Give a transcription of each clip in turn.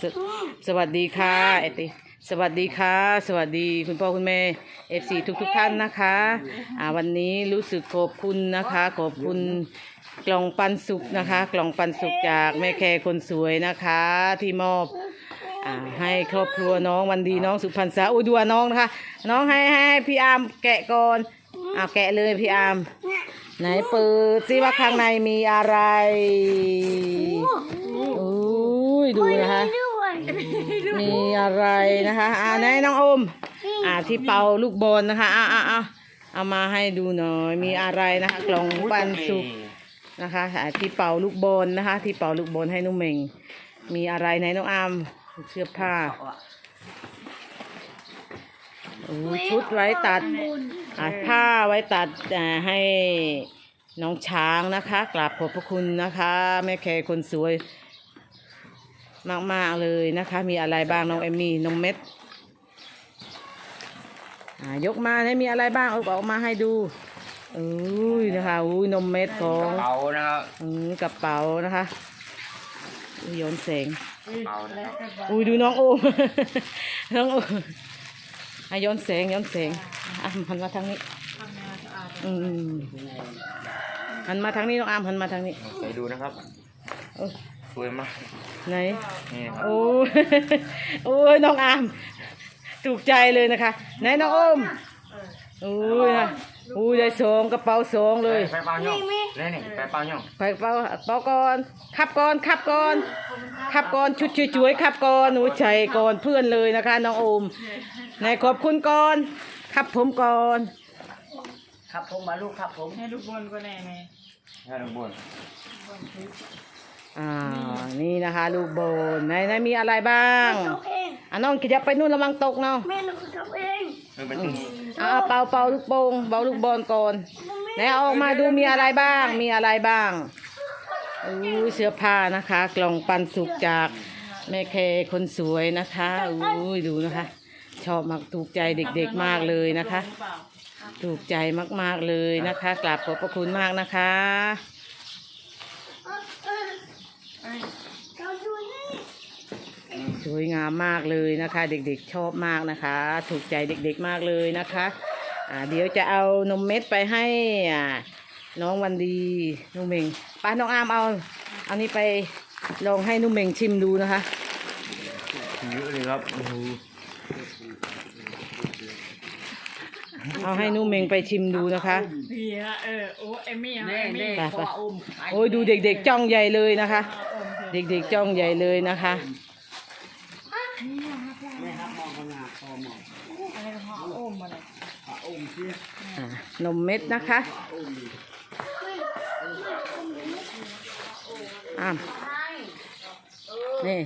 สสวัสดีค่ะเอติสวัสดีค่ะ สวัสดีคุณพ่อคุณแม่เอฟซีทุกทุกๆท่านนะคะอ่าวันนี้รู้สึกขอบคุณนะคะ ขอบคุณกล่องปันสุกนะคะ กล่องปันสุกจากแม่แคร์คนสวยนะคะ ที่มอบอ่าให้ครอบครัวน้องวันดีน้องสุพรรณษาอุดัวน้องนะคะน้องให้ให้พี่อาร์มแกะก่อนเอาแกะเลยพี่อาร์มไหนเปิดซิว่าข้างในมีอะไร ยดูนะคะด้วยมีอะไรนะคะอ่าไหนน้องอม อ่าที่เป่าลูกบอลนะคะอ่าอ่าอ่าเอามาให้ดูหน่อย มีอะไรนะคะ กล่องปันสุกนะคะอ่าที่เป่าลูกบอลนะคะ ที่เป่าลูกบอลให้นุ่มเมงมีอะไรไหนน้องอามเสื้อผ้าโอ้ชุดไว้ตัดอ่าผ้าไว้ตัดอ่าให้น้องช้างนะคะ กราบขอบพระคุณนะคะ แม่แคร์คนสวย มาก ๆ เลยนะคะ มีอะไรบ้างน้องเอมมี่นมเม็ดอ่ายกมาให้มีอะไรบ้างเอาออกมาให้ดูอุ้ยนะคะอุ้ยนมเม็ดของเป๋านะครับอืมกระเป๋านะคะอุ้ยย้อนแสงเป๋านะครับอุ้ยดูน้องโอมน้องโอมอะย้อนแสงย้อนแสงอะหันมาทางนี้อืมหันมาทางนี้น้องอามหันมาทางนี้ใส่ดูนะครับโอ้ย สวยมาก ไหน นี่ครับ โอ้ย โอ้ยน้องอาม ถูกใจเลยนะคะ ไหนน้องโอมโอ้ยนะโอ้ยได้สองกระเป๋าสองเลย ไปเป๋าย่องนี่นี่ไปเป๋าย่องไปเป๋าเป๋าก่อนขับก่อนขับก่อนขับก่อนชุดช่วยๆขับก่อนหนูใจก่อนเพื่อนเลยนะคะน้องโอมไหนขอบคุณก่อนขับผมก่อนครับผมมาลูกครับผมให้ลูกบอลก็แน่แม่แค่ลงบน อ่า นี่นะคะ ลูกโบนไหนไหนมีอะไรบ้างทำเองอะน้องขยับไปนู่นระวังตกเนาะแม่หนูทำเองมันเป็นตรงนี้เอาเอาเป่าเป่าลูกโป่งเป่าลูกบอลก่อนไหนเอาออกมาดูมีอะไรบ้าง มีอะไรบ้างอู้ยเสื้อผ้านะคะ กล่องปันสุกจากแม่เคคนสวยนะคะอู้ยดูนะคะ ชอบมากถูกใจเด็กๆมากเลยนะคะหรือเปล่าถูกใจมากๆเลยนะคะกราบขอบพระคุณมากนะคะเขาดูนี่ สวยงามมากเลยนะคะ เด็กๆชอบมากนะคะ ถูกใจเด็กๆมากเลยนะคะอ่าเดี๋ยวจะเอานมเม็ดไปให้อ่าน้องวันดีนุ่มเมงป้าน้องอามเอาเอานี้ไปลองให้นุ่มเมงชิมดูนะคะเยอะเลยครับโอ้โหเอาให้นุ่มเมงไปชิมดูนะคะพี่ฮะเออโอ้เอมมี่ฮะแน่เอมแน่มี่ไปขออุ้มโอ้ยดูเด็กๆจ้องใหญ่เลยนะคะเอาอมเถอะ เด็กๆจ้องใหญ่เลยนะคะแม่ครับมองขนาดพอมองอะไรก็พอเมมาเลยอุ้มสิอ่านมเม็ดนะคะอ้านี่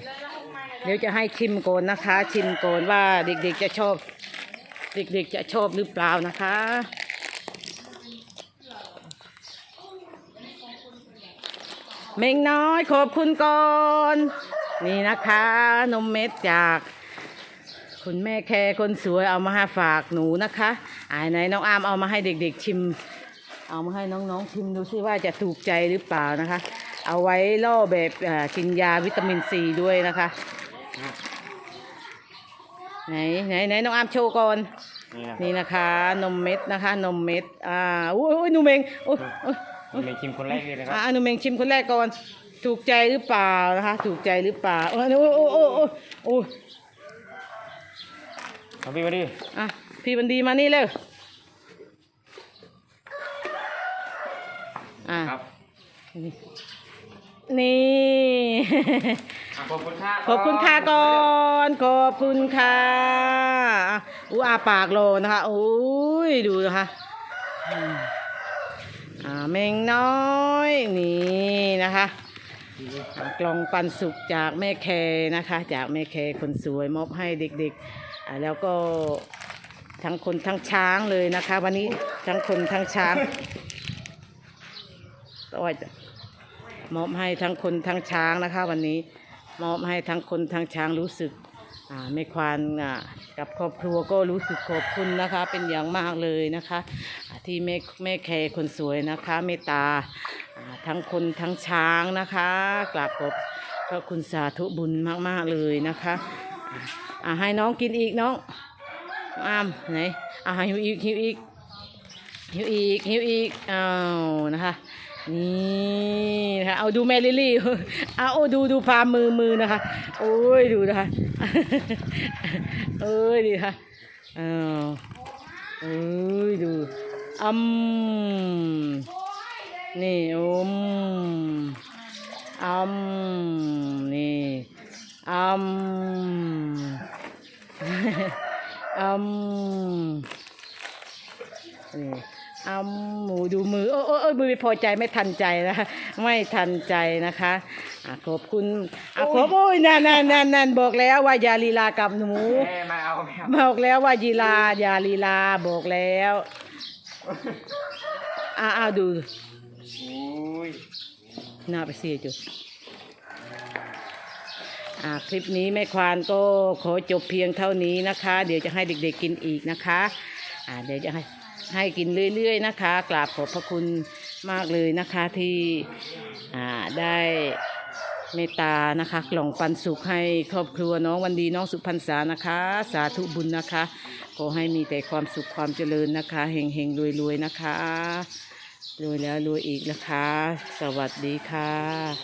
เดี๋ยวจะให้ชิมก่อนนะคะ ชิมก่อนว่าเด็กๆจะชอบ เด็กๆจะชอบหรือเปล่านะคะ เมงน้อยขอบคุณก่อนนี่นะคะ นมเม็ดจากคุณแม่แคร์คนสวยเอามาให้ฝากหนูนะคะอ่าไหนน้องอามเอามาให้เด็ก ๆ ชิม เอามาให้น้องๆชิมดูซิว่าจะถูกใจหรือเปล่านะคะ เอาไว้ล่อแบบอ่ากินยาวิตามินซีด้วยนะคะไหนไหนไหนน้องอามโชว์ก่อนนี่นะนี่นะคะ นมเม็ดนะคะ นมเม็ดอ่าอุ้ยอุ้ยหนูเมงอุ้ย อุ้ยมันเป็นชิมคนแรกเลยนะคอ่ารับหนูเมงชิมคนแรกก่อน ถูกใจหรือเปล่านะคะ ถูกใจหรือเปล่าโอ้ยโอ้ยโอ้ยโอ้ยโอ้ยโอ้ยเอาพี่มาดิอะพี่บันดีมานี่เร็วอ่าครับนี่ อะขอบคุณค่ะขอบคุณค่ะก่อน ขอบคุณค่ะอะอู้อาปากโลนะคะโอ้ยดูนะคะอืม อ่าเมงน้อยนี่นะคะกล่องปันสุกจากแม่แคนะคะ จากแม่แคคนสวยมอบให้เด็กๆแล้วก็ทั้งคนทั้งช้างเลยนะคะ วันนี้ทั้งคนทั้งช้างต่อยมอบให้ทั้งคนทั้งช้างนะคะ วันนี้มอบให้ทั้งคนทั้งช้างรู้สึกไม่ควานกับครอบครัวก็รู้สึกขอบคุณนะคะ เป็นอย่างมากเลยนะคะ ที่แม่แม่แคร์คนสวยนะคะเมตตาทั้งคนทั้งช้างนะคะกราบขอบพระคุณสาธุบุญมากๆเลยนะคะอ่าให้น้องกินอีกน้องอ้ามไหนอ่าหิวอีกหิวอีกหิวอีกหิวอีกอ้าวนะคะนี่นะคะเอาดูแม่ลิลี่เอาดูดูพามือมือนะคะ โอ้ยดูนะคะเอ้ยดีค่ะอ้าวเอ้ยดู อืมนี่อมอืมนี่อืมอืมนี่อืมหมูดูมือ โอ้โอ้โอ้ยมือไม่พอใจไม่ทันใจนะคะไม่ทันใจนะคะอะขอบคุณอะขอบโอ้ยนั่นนั่นนั่นนั่นบอกแล้วว่าอย่าลีลากับหนูแม่มาเอาแม่เอาบอกแล้วว่ายีลาอย่าลีลาบอกแล้ว อ้าวอ้าวดูอุ้ยหน้าไปเสียจุดอ่าคลิปนี้แม่ควานก็ขอจบเพียงเท่านี้นะคะ เดี๋ยวจะให้เด็กๆกินอีกนะคะอ่าเดี๋ยวจะให้ให้กินเรื่อย ๆ นะคะ กราบขอบพระคุณมากเลยนะคะที่อ่าได้ เมตตานะคะ กล่องปันสุขให้ครอบครัวน้องวันดีน้องสุพรรษานะคะ สาธุบุญนะคะ ขอให้มีแต่ความสุขความเจริญนะคะเฮงเฮงรวยรวยนะคะรวยแล้วรวยอีกนะคะ สวัสดีค่ะ